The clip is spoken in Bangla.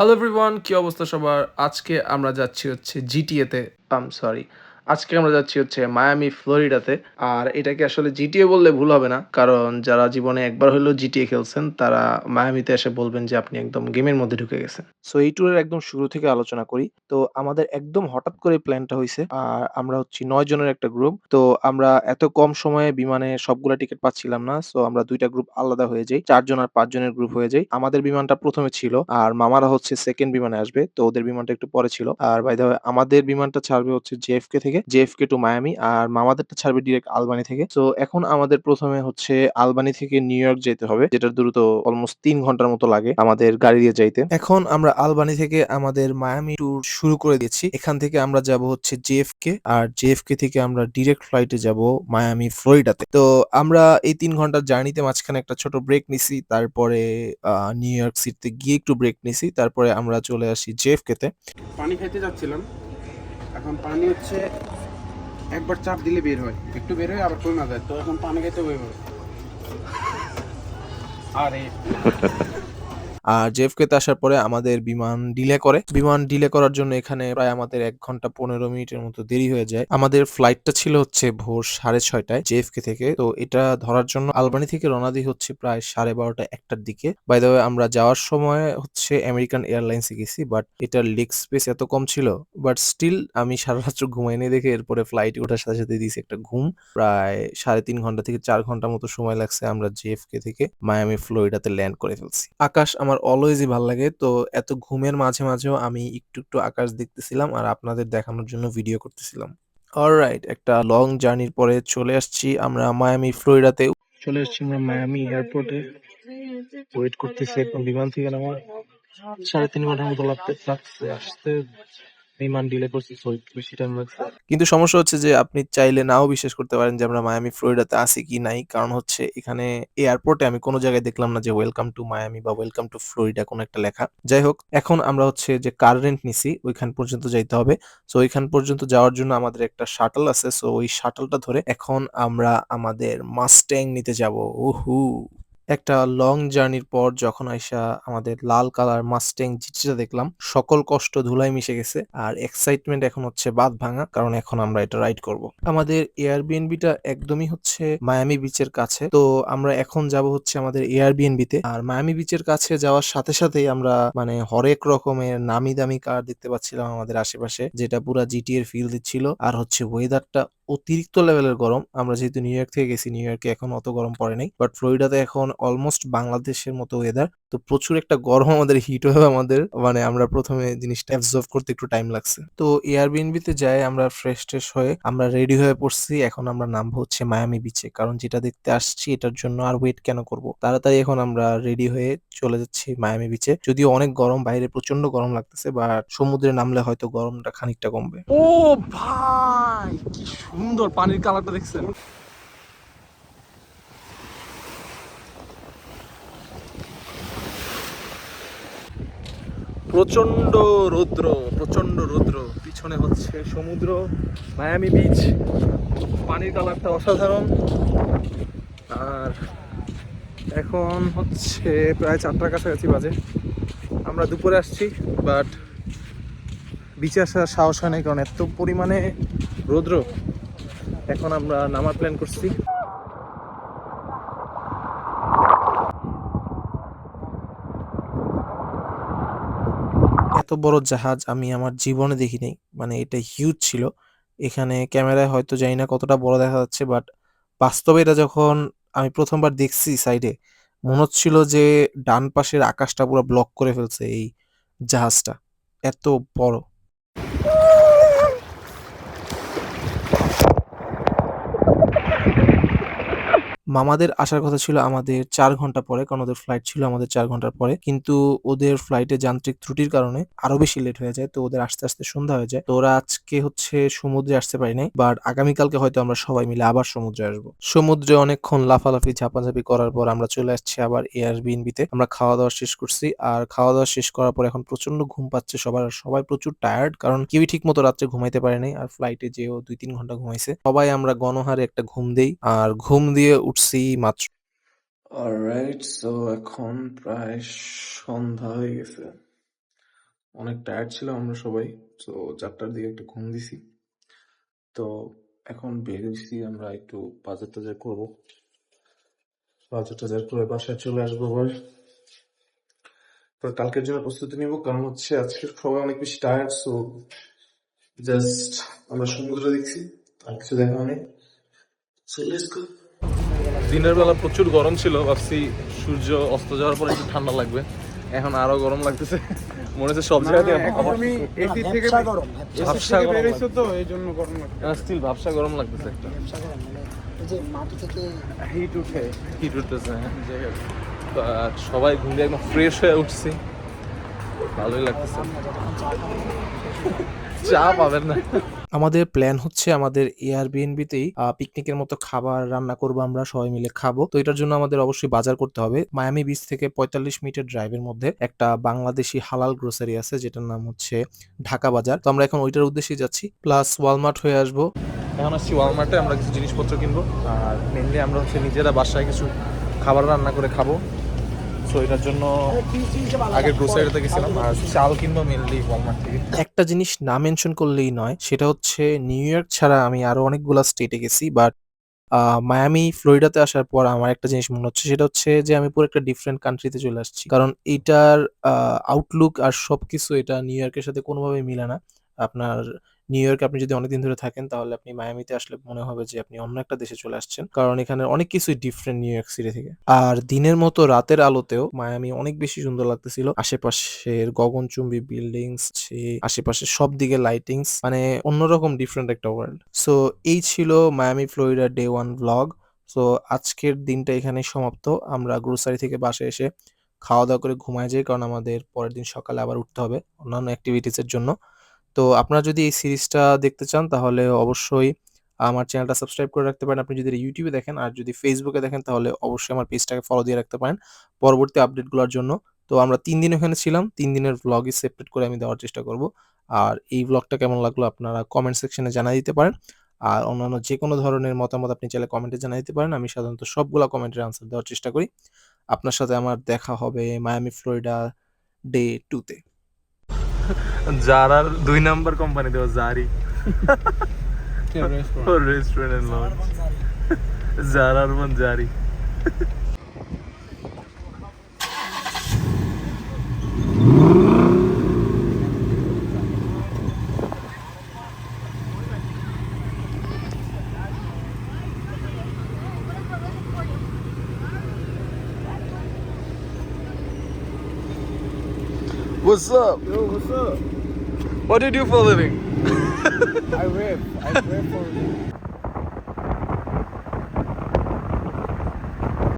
হ্যালো এভরিওয়ান কি অবস্থা সবার? আজকে আমরা যাচ্ছি হচ্ছে জিটিএতে আম সরি আজকে আমরা যাচ্ছি হচ্ছে মায়ামি, ফ্লোরিডাতে। আর এটাকে আসলে জিটিএ বললে ভুল হবে না, কারণ যারা জীবনে একবার হলেও জিটিএ খেলছেন, তারা মায়ামিতে এসে বলবেন যে আপনি একদম গেমের মধ্যে ঢুকে গেছেন। সো এই ট্যুরের একদম শুরু থেকে আলোচনা করি। তো, আমাদের একদম হঠাৎ করে প্ল্যানটা হয়েছে আর আমরা হচ্ছি নয় জনের একটা গ্রুপ তো, আমরা এত কম সময়ে বিমানে সবগুলা টিকিট পাচ্ছিলাম না সো আমরা দুইটা গ্রুপ আলাদা হয়ে যাই, চারজন আর পাঁচজনের গ্রুপ হয়ে যাই। আমাদের বিমানটা প্রথমে ছিল, আর মামারা হচ্ছে সেকেন্ড বিমানে আসবে, তো ওদের বিমানটা একটু পরে ছিল। আর বাই দ্য আমাদের বিমানটা ছাড়বে হচ্ছে জেএফকে থেকে। জেএফকে টু মায়ামি আর মামাদেরটা ছাড়বে ডিরেক্ট আলবানি থেকে। তো এখন আমাদের প্রথমে হচ্ছে আলবানি থেকে নিউ ইয়র্ক যেতে হবে, যেটার দূরত্ব অলমোস্ট তিন ঘণ্টার মতো লাগে আমাদের গাড়ি দিয়ে যাইতে। এখন আমরা আলবানি থেকে আমাদের মায়ামি ট্যুর শুরু করে দিয়েছি। এখান থেকে আমরা যাব হচ্ছে জেএফকে আর জেএফকে থেকে আমরা ডিরেক্ট ফ্লাইটে যাব মায়ামি ফ্লোরিডাতে তো, আমরা এই তিন ঘণ্টার জার্নিতে মাঝখানে একটা ছোট ব্রেক নিছি, তারপরে নিউ ইয়র্ক সিটিতে গিয়ে একটু ব্রেক নিছি, তারপরে আমরা চলে আসি জেএফকে তে পানি খাইতে যাচ্ছিলাম। এখন পানি হচ্ছে, একবার চাপ দিলে বের হয়। একটু বের হয় আবার কমে যায়, তো এখন পানি খেতে হয় আরে। আর জেএফকে তে আসার পরে আমাদের বিমান ডিলে করে। বিমান ডিলে করার জন্য এখানে প্রায় আমাদের এক ঘণ্টা পনেরো মিনিটের মতো দেরি হয়ে যায়। আমাদের ফ্লাইটটা ছিল হচ্ছে ভোর সাড়ে ছয়টায় জেএফকে থেকে। তো এটা ধরার জন্য আলবানি থেকে রওনা হচ্ছে প্রায় সাড়ে বারোটা একটার দিকে। বাই আমরা যাওয়ার সময় হচ্ছে আমেরিকান এয়ারলাইন্সে গেছি বাট এটার লেগ স্পেস এত কম ছিল। বাট স্টিল আমি সারা রাত্র ঘুমাইনি দেখে এরপরে ফ্লাইট ওঠার সাথে সাথে দিয়েছি একটা ঘুম। প্রায় সাড়ে তিন ঘণ্টা থেকে চার ঘণ্টা মতো সময় লাগছে আমরা জেএফকে থেকে মায়ামি ফ্লোরিডাতে ল্যান্ড করে ফেলছি। আকাশ আমার অলওয়েজই ভালো লাগে। তো এত ঘুমের মাঝে মাঝেও আমি একটু একটু আকাশ দেখতেছিলাম আর আপনাদের দেখানোর জন্য ভিডিও করতেছিলাম। অলরাইট একটা লং জার্নির পরে চলে আসছি আমরা মায়ামি ফ্লোরিডাতে চলে আসছি আমরা মায়ামি এয়ারপোর্টে ওয়েট করতেছি বিমান থেকে নামার। সাড়ে তিন ঘণ্টার মতো লাগতে লাগছে, আসতে ডিলে করছি কিন্তু সমস্যা হচ্ছে যে আপনি চাইলে নাও বিশ্বাস করতে পারেন যে আমরা মায়ামি ফ্লোরিডাতে আছি কি নাই। কারণ হচ্ছে এখানে এয়ারপোর্টে আমি কোনো জায়গায় দেখলাম না যে ওয়েলকাম টু মায়ামি বা ওয়েলকাম টু ফ্লোরিডা কোনো একটা লেখা। যাই হোক, এখন আমরা হচ্ছে যে কার রেন্ট নিছি, ওইখান পর্যন্ত যাইতে হবে। সো ওইখান পর্যন্ত যাওয়ার জন্য আমাদের একটা শাটল আছে সো ওই শাটলটা ধরে এখন আমরা আমাদের মাস্ট্যাং নিতে যাব। উহু! একটা লং জার্নির পর যখন আইসা আমাদের লাল কালার মাস্ট্যাং জিটিটা দেখলাম, সকল কষ্ট ধুলাই মিশে গেছে আর এক্সাইটমেন্ট এখন হচ্ছে বাদ ভাঙা, কারণ এখন আমরা এটা রাইড করব। আমাদের এয়ারবিএনবিটা একদমই হচ্ছে মায়ামি বিচের কাছে। তো আমরা এখন যাব হচ্ছে আমাদের এয়ারবিএনবিতে আর মায়ামি বিচের কাছে যাওয়ার সাথে সাথেই আমরা মানে হরেক রকমের নামি দামি কার দেখতে পাচ্ছিলাম আমাদের আশেপাশে, যেটা পুরা জিটি এর ফিল দিচ্ছিল। আর হচ্ছে ওয়েদারটা অতিরিক্ত লেভেলের গরম। আমরা যেহেতু নিউ ইয়র্ক থেকে গেছি নিউ ইয়র্কে এখন অত গরম পড়ে নাই। বাট ফ্লোরিডাতে এখন অলমোস্ট বাংলাদেশের মতো ওয়েদার তো প্রচুর একটা গরম আমাদের হিট হয়ে আমাদের মানে আমরা প্রথমে জিনিসটা অ্যাবজর্ভ করতে একটু টাইম লাগছে। তো এয়ারবিএনবিতে যাই, আমরা ফ্রেশ ট্রেশ হয়ে আমরা রেডি হয়ে পড়ছি। এখন আমরা নামবো হচ্ছে মায়ামি বিচে কারণ যেটা দেখতে আসছি, এটার জন্য আর ওয়েট কেন করব? তাড়াতাড়ি এখন আমরা রেডি হয়ে চলে যাচ্ছি মায়ামি বিচে যদিও অনেক গরম, বাইরে প্রচণ্ড গরম লাগতেছে বাট সমুদ্রে নামলে হয়তো গরমটা খানিকটা কমবে। ও ভাই! কি সুন্দর পানির কালারটা দেখছেন। প্রচণ্ড রৌদ্র প্রচণ্ড রৌদ্র। পিছনে হচ্ছে সমুদ্র, মায়ামি বিচ পানির কালারটা অসাধারণ। আর এখন হচ্ছে প্রায় চারটার কাছাকাছি বাজে। আমরা দুপুরে আসছি বাট বিচে আসার সাহস হয় নাই, কারণ এত পরিমাণে রৌদ্র, এখন আমরা নামার প্ল্যান করছি। এত বড় জাহাজ আমি আমার জীবনে দেখিনি মানে এটা হিউজ ছিল। এখানে ক্যামেরায় হয়তো জানি না কতটা বড় দেখা যাচ্ছে বাট বাস্তবে এটা যখন আমি প্রথমবার দেখছি সাইডে মনে হচ্ছিল যে ডান পাশের আকাশটা পুরো ব্লক করে ফেলছে এই জাহাজটা। এত বড়। মামাদের আসার কথা ছিল আমাদের চার ঘণ্টা পরে, কারণ ওদের ফ্লাইট ছিল আমাদের চার ঘণ্টার পরে। কিন্তু ওদের ফ্লাইটে যান্ত্রিক ত্রুটির কারণে আরও বেশি লেট হয়ে যায়, তো ওদের আস্তে আস্তে সন্ধ্যা হয়ে যায়। তো ওরা আজকে হচ্ছে সমুদ্রে আসতে পারি নাই বাট আগামীকালকে হয়তো আমরা সবাই মিলে আবার সমুদ্রে আসব। সমুদ্রে অনেকক্ষণ লাফালাফি, ঝাপাঝাপি করার পর আমরা চলে আসছি আবার এয়ারবিএনবিতে আমরা খাওয়া দাওয়া শেষ করছি, আর খাওয়া দাওয়া শেষ করার পর এখন প্রচণ্ড ঘুম পাচ্ছে সবার সবাই প্রচুর টায়ার্ড কারণ কেউই ঠিক মতো রাত্রে ঘুমাইতে পারে নাই, আর ফ্লাইটে যেও দুই তিন ঘণ্টা ঘুমাইছে। সবাই আমরা গণহারে একটা ঘুম দেই, আর ঘুম দিয়ে উঠছি মাত্র। অলরাইট সো এখন প্রায় সন্ধ্যা হয়ে গেছে। অনেক টায়ার্ড ছিলাম আমরা সবাই তো চারটার দিকে একটু ঘুম দিছি। তো এখন বেরিয়েছি আমরা একটু বাজার টাজার করব। বাজার টাজার করে বাসায় চলে আসব আবার। তো কালকের জন্য প্রস্তুতি নিব, কারণ হচ্ছে আজকে সবাই অনেক বেশি টায়ার্ড সো জাস্ট আমরা সমুদ্র দেখছি, আর কিছু দেখা নেই দিনের বেলা প্রচুর গরম ছিল ভাবছি সূর্য অস্ত যাওয়ার পরে একটু ঠান্ডা লাগবে। এখন আরও গরম লাগতেছে। মনে হচ্ছে সব জায়গাতে এখন তুমি এসি থেকে গরম থেকে গরম বেরিয়েছো তো এই জন্য গরম লাগছে। স্টিল ভাবসা গরম লাগতেছে একটা। ব্যবসা গরম যে মাটি থেকে হিট উঠে। হিট উঠতেছে হ্যাঁ। সবাই ঘুম দিয়ে একদম ফ্রেশ হয়ে উঠছি। ভালোই লাগতেছে। চা পাবেন না। আমাদের প্ল্যান হচ্ছে আমাদের এয়ারবিএনবিতেই পিকনিকের মতো খাবার রান্না করব আমরা সবাই মিলে খাব। তো এটার জন্য আমাদের অবশ্যই বাজার করতে হবে। মায়ামি বিচ থেকে পঁয়তাল্লিশ মিনিটের ড্রাইভের মধ্যে একটা বাংলাদেশি হালাল গ্রোসারি আছে, যেটার নাম হচ্ছে ঢাকা বাজার। তো আমরা এখন ওইটার উদ্দেশ্যে যাচ্ছি। প্লাস ওয়ালমার্ট হয়ে আসব। এখন আসছি ওয়ালমার্টে আমরা কিছু জিনিসপত্র কিনবো। আর মেনলি আমরা হচ্ছে নিজেরা বাসায় কিছু খাবার রান্না করে খাব। সো এটার জন্য আগে গ্রোসারিতে গেছিলাম আর চাল কিনবো মেনলি ওয়ালমার্ট থেকে। একটা জিনিস না মেনশন করলেই নয় সেটা হচ্ছে নিউ ইয়র্ক ছাড়া আমি আরও অনেকগুলা স্টেটে গেছি বাট মায়ামি ফ্লোরিডাতে আসার পর আমার একটা জিনিস মনে হচ্ছে সেটা হচ্ছে যে আমি পুরো একটা ডিফারেন্ট কান্ট্রিতে চলে আসছি। কারণ এটার আউটলুক আর সবকিছু এটা নিউ ইয়র্কের সাথে কোনোভাবে মিলে না। আপনার নিউ ইয়র্কে আপনি যদি অনেকদিন ধরে থাকেন, তাহলে আপনি মায়ামিতে আসলে মনে হবে যে আপনি অন্য একটা দেশে চলে আসছেন। কারণ এখানে অনেক কিছুই ডিফারেন্ট নিউ ইয়র্ক সিটি থেকে। আর দিনের মতো রাতের আলোতেও মায়ামি অনেক বেশি সুন্দর লাগতেছিল। আশেপাশের গগনচুম্বী বিল্ডিংস আশেপাশে সব দিকে লাইটিংস মানে অন্যরকম ডিফারেন্ট একটা ওয়ার্ল্ড সো এই ছিল Miami Florida day one vlog so আজকের দিনটা এখানেই সমাপ্ত। আমরা গ্রোসারি থেকে বাসে এসে খাওয়া দাওয়া করে ঘুমায় যাই, কারণ আমাদের পরের দিন সকালে আবার উঠতে হবে অন্যান্য অ্যাক্টিভিটিসের জন্য। তো আপনারা যদি এই সিরিজটা দেখতে চান, তাহলে অবশ্যই আমার চ্যানেলটা সাবস্ক্রাইব করে রাখতে পারেন। আপনি যদি ইউটিউবে দেখেন আর যদি ফেসবুকে দেখেন, তাহলে অবশ্যই আমার পেজটাকে ফলো দিয়ে রাখতে পারেন পরবর্তী আপডেটগুলোর জন্য। তো আমরা তিন দিন ওখানে ছিলাম, তিন দিনের ভ্লগই সেপারেট করে আমি দেওয়ার চেষ্টা করব। আর এই ব্লগটা কেমন লাগল আপনারা কমেন্ট সেকশনে জানিয়ে দিতে পারেন। আর অন্যান্য যে কোনো ধরনের মতামত আপনি চাইলে কমেন্টে জানিয়ে দিতে পারেন। আমি সাধারণত সবগুলা কমেন্টের আনসার দেওয়ার চেষ্টা করি। আপনার সাথে আমার দেখা হবে মায়ামি ফ্লোরিডা ডে টুতে জারার দুই নাম্বার কোম্পানি দেওয়া জারি। রেস্টুরেন্ট জারার মন জারি। What's up? Yo, what's up? What do you do for a living? I rap. I rap for